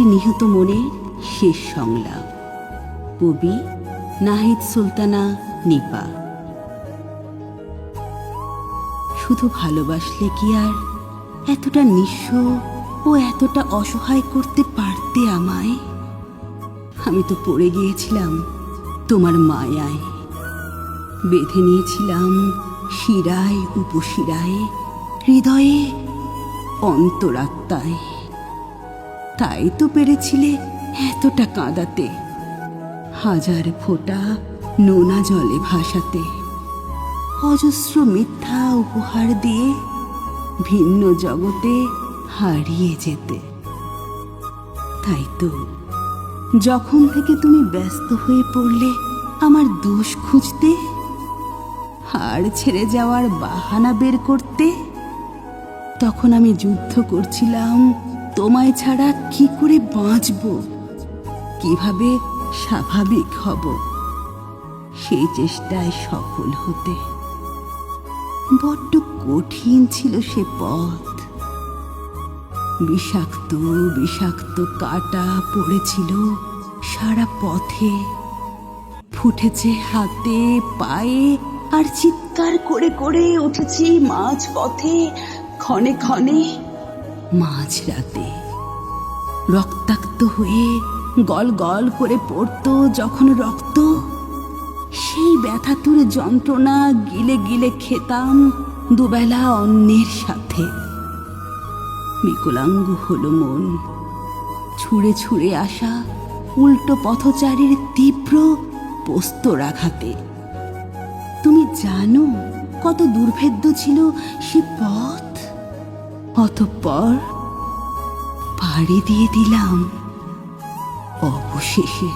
নিহত মনের শেষ সংলাপ। কবি নাহিদ সুলতানা নিপা। শুধু ভালোবাসলে কি আর এতটা নিঃস্ব ও এতটা অসহায় করতে পারতে আমায়? আমি তো পড়ে গিয়েছিলাম তোমার মায়ায়। বেঁধে নিয়েছিলাম শিরায়, উপশিরায়, হৃদয়ে অন্তরাত্মায়। তাই তো পেরেছিলে এতটা কাঁদাতে। হাজার ফোঁটা নোনা জলে ভাসাতে। অজস্র মিথ্যা উপহার দিয়ে ভিন্ন জগতে হারিয়ে যেতে। তাই তো, যখন থেকে তুমি ব্যস্ত হয়ে পড়লে আমার দোষ খুঁজতে হাড় ছেড়ে যাওয়ার বাহানা বের করতে, তখন আমি যুদ্ধ করছিলাম তোমায় ছাড়া কি করে বাঁচব? কীভাবে স্বাভাবিক হব? সেই চেষ্টায় সফল হতে বড্ড কঠিন ছিল সে পথ। বিষাক্ত বিষাক্ত কাটা পড়েছিল সারা পথে। ফুটেছে হাতে, পায়ে, আর চিৎকার করে করে উঠেছি মাঝ পথে ক্ষণে ক্ষণে। মাঝ রাতে। রক্তাক্ত হয়ে গল গল করে পড়তো যখন রক্ত, সেই ব্যথাতুর যন্ত্রণা গিলে গিলে খেতাম দুবেলা অন্যের সাথে। বিকলাঙ্গ হলো মন। ছুঁড়ে ছুঁড়ে আসা উল্টো পথচারীর তীব্র পোস্তরাঘাতে তুমি জানো কত দুর্ভেদ্য ছিল সে পথ? অতঃপর পাড়ি দিয়ে দিলাম অবশেষে।